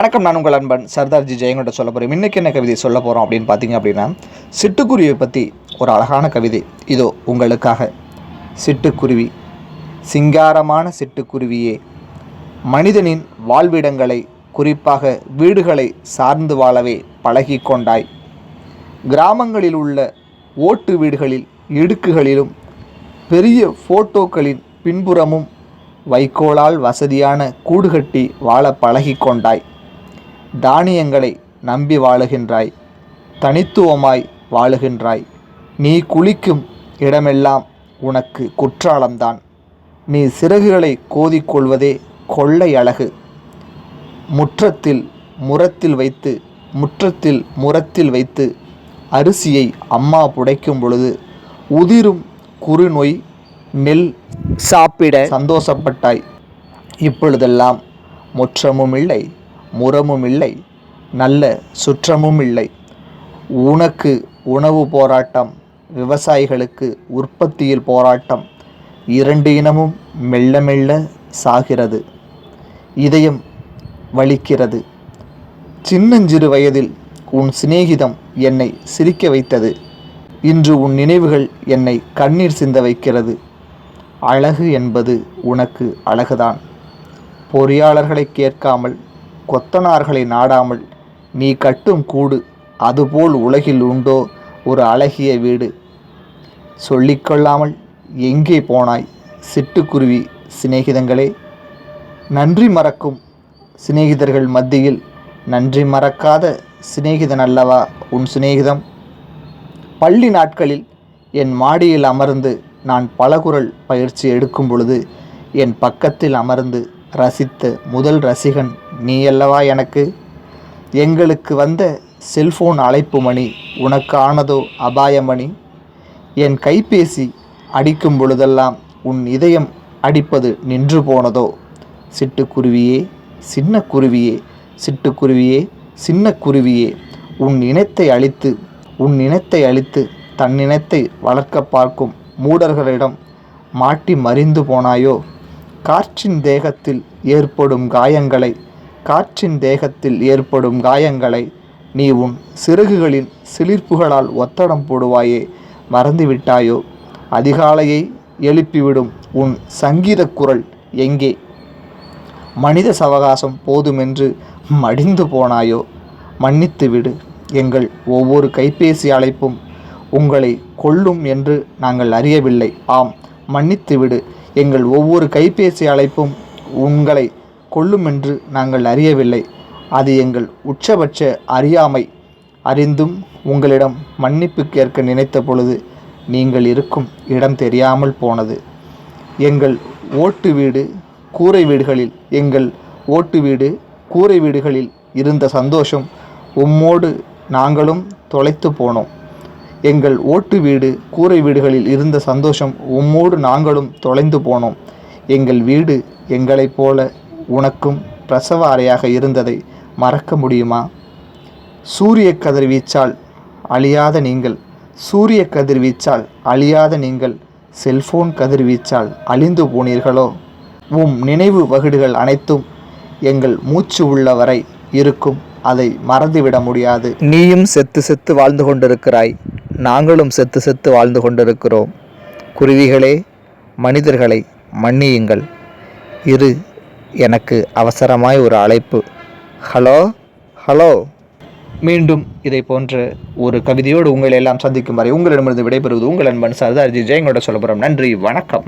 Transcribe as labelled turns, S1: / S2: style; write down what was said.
S1: வணக்கம் நான் உங்கள் அன்பன் சர்தார்ஜி ஜெயங்கொண்ட சொல்ல போகிறேன் இன்றைக்கி என்ன கவிதை சொல்ல போகிறோம் அப்படின்னு பார்த்தீங்க அப்படின்னா சிட்டுக்குருவியை பற்றி ஒரு அழகான கவிதை. இதோ உங்களுக்காக. சிட்டுக்குருவி சிங்காரமான சிட்டுக்குருவியே மனிதனின் வாழ்விடங்களை குறிப்பாக வீடுகளை சார்ந்து வாழவே பழகி கொண்டாய். கிராமங்களில் உள்ள ஓட்டு வீடுகளில் இடுக்குகளிலும் பெரிய ஃபோட்டோக்களின் பின்புறமும் வைக்கோலால் வசதியான கூடுகட்டி வாழ பழகி கொண்டாய். தானியங்களை நம்பி வாழுகின்றாய். தனித்துவமாய் வாழுகின்றாய். நீ குளிக்கும் இடமெல்லாம் உனக்கு குற்றாலம்தான். நீ சிறகுகளை கோதிக்கொள்வதே கொள்ளை அழகு. முற்றத்தில் முரத்தில் வைத்து முற்றத்தில் முரத்தில் வைத்து அரிசியை அம்மா புடைக்கும் பொழுது உதிரும் குறுநொய் நெல் சாப்பிட சந்தோஷப்பட்டாய். இப்பொழுதெல்லாம் முற்றமும் இல்லை முரமும் இல்லை நல்ல சுற்றமும் இல்லை. உனக்கு உணவு போராட்டம் விவசாயிகளுக்கு உற்பத்தியில் போராட்டம் இரண்டு இனமும் மெல்ல மெல்ல சாகிறது இதயம் வலிக்கிறது. சின்னஞ்சிறு வயதில் உன் சிநேகிதம் என்னை சிரிக்க வைத்தது. இன்று உன் நினைவுகள் என்னை கண்ணீர் சிந்த வைக்கிறது. அழகு என்பது உனக்கு அழகுதான். பொறியாளர்களை கேட்காமல் கொத்தனார்களை நாடாமல் நீ கட்டும் கூடு அதுபோல் உலகில் உண்டோ ஒரு அழகிய வீடு. சொல்லிக்கொள்ளாமல் எங்கே போனாய் சிட்டுக்குருவி சிநேகிதங்களே? நன்றி மறக்கும் சிநேகிதர்கள் மத்தியில் நன்றி மறக்காத சிநேகிதன் அல்லவா உன் சிநேகிதம்? பள்ளி நாட்களில் என் மாடியில் அமர்ந்து நான் பலகுரல் பயிற்சி எடுக்கும் பொழுது என் பக்கத்தில் அமர்ந்து ரசித்த முதல் ரசிகன் நீ அல்லவா எனக்கு? எங்களுக்கு வந்த செல்போன் அழைப்பு மணி உனக்கு ஆனதோ அபாயமணி என் கைபேசி அடிக்கும் பொழுதெல்லாம் உன் இதயம் அடிப்பது நின்று போனதோ? சிட்டுக்குருவியே சின்ன குருவியே சிட்டுக்குருவியே சின்ன குருவியே உன் இனத்தை அழித்து உன் இனத்தை அழித்து தன் இனத்தை வளர்க்க பார்க்கும் மூடர்களிடம் மாட்டி மறிந்து போனாயோ? காற்றின் தேகத்தில் ஏற்படும் காயங்களை காற்றின் தேகத்தில் ஏற்படும் காயங்களை நீ உன் சிறகுகளின் சிலிர்ப்புகளால் ஒத்தடம் போடுவாயே மறந்துவிட்டாயோ? அதிகாலையை எழுப்பிவிடும் உன் சங்கீத குரல் எங்கே? மனித சவகாசம் போதுமென்று மடிந்து போனாயோ? மன்னித்து விடு எங்கள் ஒவ்வொரு கைபேசி அழைப்பும் உங்களை கொல்லும் என்று நாங்கள் அறியவில்லை. ஆம் மன்னித்து விடு எங்கள் ஒவ்வொரு கைபேசி அழைப்பும் உங்களை கொள்ளும் என்று நாங்கள் அறியவில்லை. அது எங்கள் உச்சபட்ச அறியாமை. அறிந்தும் உங்களிடம் மன்னிப்பு கேட்க நினைத்த பொழுது நீங்கள் இருக்கும் இடம் தெரியாமல் போனது. எங்கள் ஓட்டு வீடு கூரை வீடுகளில் எங்கள் ஓட்டு வீடு கூரை வீடுகளில் இருந்த சந்தோஷம் உம்மோடு நாங்களும் தொலைத்து போனோம். எங்கள் ஓட்டு வீடு கூரை வீடுகளில் இருந்த சந்தோஷம் உம்மோடு நாங்களும் தொலைந்து போனோம். எங்கள் வீடு எங்களைப் போல உனக்கும் பிரசவ அறையாக இருந்ததை மறக்க முடியுமா? சூரிய கதிர்வீச்சால் அழியாத நீங்கள் சூரிய கதிர்வீச்சால் அழியாத நீங்கள் செல்போன் கதிர்வீச்சால் அழிந்து போனீர்களோ? உம் நினைவு வகுடுகள் அனைத்தும் எங்கள் மூச்சு உள்ள வரை இருக்கும் அதை மறந்துவிட முடியாது. நீயும் செத்து செத்து வாழ்ந்து கொண்டிருக்கிறாய் நாங்களும் செத்து செத்து வாழ்ந்து கொண்டிருக்கிறோம். குருவிகளே மனிதர்களை மன்னியுங்கள். இரு எனக்கு அவசரமாய் ஒரு அழைப்பு. ஹலோ? ஹலோ? மீண்டும் இதை போன்ற ஒரு கவிதையோடு உங்களை எல்லாம் சந்திக்கும் வரை உங்களிடமிருந்து விடைபெறுவது உங்கள் அன்பன் சர்தார்ஜி ஜெயங்கோட சொல்லப்புறம். நன்றி வணக்கம்.